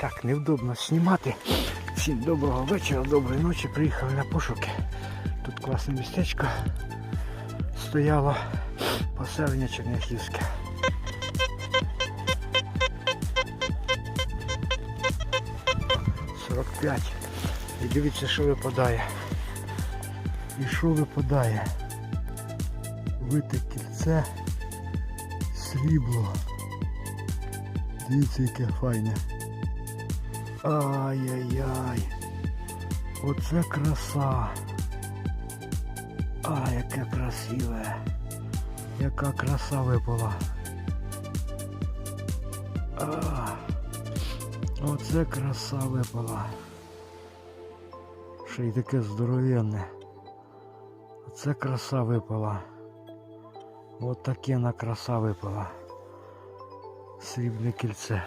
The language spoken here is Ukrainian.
Так, невдобно знімати. Всім доброго вечора, доброї ночі. Приїхали на пошуки. Тут класне містечко стояло поселення Черняхівське. І дивіться, що випадає. І що випадає? Вите кільце, срібло. Дивіться, яке файне. Ай-яй-яй. Оце краса. А, яке красиве. Яка краса випала. А, оце краса випала. Ще й таке здоровенне. Оце краса випала. От таке на краса випала. Срібне кільце.